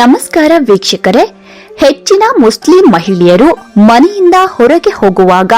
ನಮಸ್ಕಾರ ವೀಕ್ಷಕರೇ. ಹೆಚ್ಚಿನ ಮುಸ್ಲಿಂ ಮಹಿಳೆಯರು ಮನೆಯಿಂದ ಹೊರಗೆ ಹೋಗುವಾಗ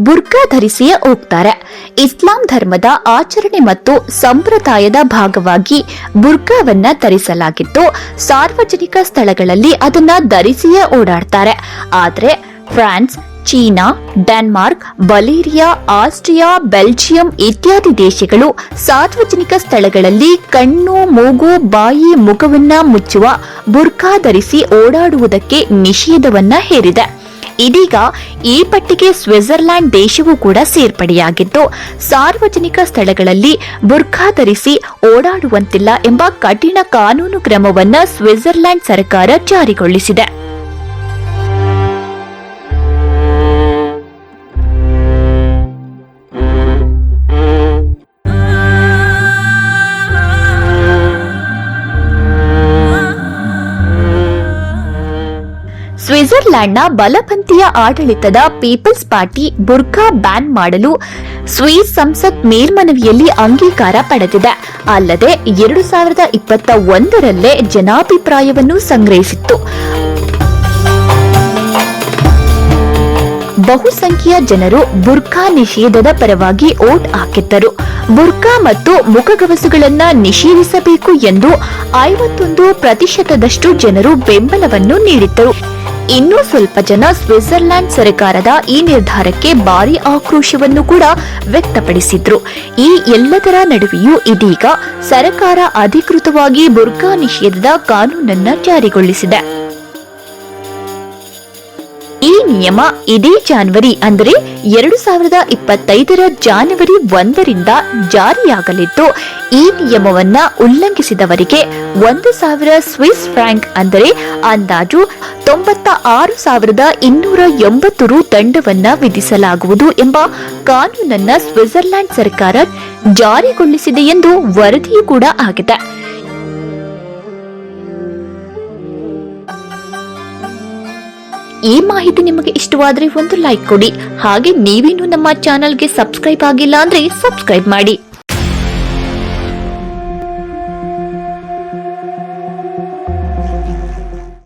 ಬುರ್ಕಾ ಧರಿಸಿಯೇ ಹೋಗ್ತಾರೆ. ಇಸ್ಲಾಂ ಧರ್ಮದ ಆಚರಣೆ ಮತ್ತು ಸಂಪ್ರದಾಯದ ಭಾಗವಾಗಿ ಬುರ್ಕಾವನ್ನ ಧರಿಸಲಾಗಿದ್ದು ಸಾರ್ವಜನಿಕ ಸ್ಥಳಗಳಲ್ಲಿ ಅದನ್ನ ಧರಿಸಿಯೇ ಓಡಾಡ್ತಾರೆ. ಆದ್ರೆ France, China, Denmark, ಬಲೇರಿಯಾ, Austria, Belgium ಇತ್ಯಾದಿ ದೇಶಗಳು ಸಾರ್ವಜನಿಕ ಸ್ಥಳಗಳಲ್ಲಿ ಕಣ್ಣು, ಮೂಗು, ಬಾಯಿ, ಮುಖವನ್ನ ಮುಚ್ಚುವ, ಬುರ್ಖಾ ಧರಿಸಿ ಓಡಾಡುವುದಕ್ಕೆ ನಿಷೇಧವನ್ನ ಹೇರಿದೆ. ಇದೀಗ ಈ ಪಟ್ಟಿಗೆ ಸ್ವಿಟ್ಜರ್ಲ್ಯಾಂಡ್ ದೇಶವೂ ಕೂಡ ಸೇರ್ಪಡೆಯಾಗಿದ್ದು, ಸಾರ್ವಜನಿಕ ಸ್ಥಳಗಳಲ್ಲಿ ಬುರ್ಖಾ ಧರಿಸಿ ಓಡಾಡುವಂತಿಲ್ಲ ಎಂಬ ಕಠಿಣ ಕಾನೂನು ಕ್ರಮವನ್ನು ಸ್ವಿಟ್ಜರ್ಲ್ಯಾಂಡ್ ಸರ್ಕಾರ ಜಾರಿಗೊಳಿಸಿದೆ. ಸ್ವಿಟ್ಜರ್ಲ್ಯಾಂಡ್ನ ಬಲಪಂಥೀಯ ಆಡಳಿತದ ಪೀಪಲ್ಸ್ ಪಾರ್ಟಿ ಬುರ್ಖಾ ಬ್ಯಾನ್ ಮಾಡಲು ಸ್ವಿಸ್ ಸಂಸತ್ ಮೇಲ್ಮನವಿಯಲ್ಲಿ ಅಂಗೀಕಾರ ಪಡೆದಿದೆ. ಅಲ್ಲದೆ ಎರಡು ಸಾವಿರದ ಇಪ್ಪತ್ತ ಒಂದರಲ್ಲೇ ಜನಾಭಿಪ್ರಾಯವನ್ನು ಸಂಗ್ರಹಿಸಿತ್ತು. ಬಹುಸಂಖ್ಯೆಯ ಜನರು ಬುರ್ಖಾ ನಿಷೇಧದ ಪರವಾಗಿ ಓಟ್ ಹಾಕಿದ್ದರು. ಬುರ್ಖಾ ಮತ್ತು ಮುಖಗವಸುಗಳನ್ನ ನಿಷೇಧಿಸಬೇಕು ಎಂದು ಐವತ್ತೊಂದು ಪ್ರತಿಶತದಷ್ಟು ಜನರು ಬೆಂಬಲವನ್ನು ನೀಡಿದ್ದರು. ಇನ್ನೂ ಸ್ವಲ್ಪ ಜನ ಸ್ವಿಟ್ಜರ್ಲ್ಯಾಂಡ್ ಸರ್ಕಾರದ ಈ ನಿರ್ಧಾರಕ್ಕೆ ಭಾರಿ ಆಕ್ರೋಶವನ್ನು ಕೂಡ ವ್ಯಕ್ತಪಡಿಸಿದ್ರು. ಈ ಎಲ್ಲದರ ನಡುವೆಯೂ ಇದೀಗ ಸರ್ಕಾರ ಅಧಿಕೃತವಾಗಿ ಬುರ್ಖಾ ನಿಷೇಧದ ಕಾನೂನನ್ನ ಜಾರಿಗೊಳಿಸಿದೆ. ಈ ನಿಯಮ ಇದೇ ಜಾನ್ವರಿ ಅಂದರೆ ಎರಡು ಸಾವಿರದ ಇಪ್ಪತ್ತೈದರ ಜಾನ್ವರಿ ಒಂದರಿಂದ ಜಾರಿಯಾಗಲಿದ್ದು, ಈ ನಿಯಮವನ್ನ ಉಲ್ಲಂಘಿಸಿದವರಿಗೆ ಒಂದು ಸಾವಿರ ಸ್ವಿಸ್ ಫ್ರಾಂಕ್ ಅಂದರೆ ಅಂದಾಜು ತೊಂಬತ್ತ ಆರು ಸಾವಿರದ ಇನ್ನೂರ ಎಂಬತ್ತು ರು ದಂಡವನ್ನ ವಿಧಿಸಲಾಗುವುದು ಎಂಬ ಕಾನೂನನ್ನ ಸ್ವಿಟ್ಜರ್ಲೆಂಡ್ ಸರ್ಕಾರ ಜಾರಿಗೊಳಿಸಿದೆ ಎಂದು ವರದಿಯೂ ಕೂಡ ಆಗಿದೆ. ಈ ಮಾಹಿತಿ ನಿಮಗೆ ಇಷ್ಟವಾದರೆ ಒಂದು ಲೈಕ್ ಕೊಡಿ. ಹಾಗೆ ನೀವೇನು ನಮ್ಮ ಚಾನೆಲ್ಗೆ ಸಬ್ಸ್ಕ್ರೈಬ್ ಆಗಿಲ್ಲ ಅಂದ್ರೆ ಸಬ್ಸ್ಕ್ರೈಬ್ ಮಾಡಿ.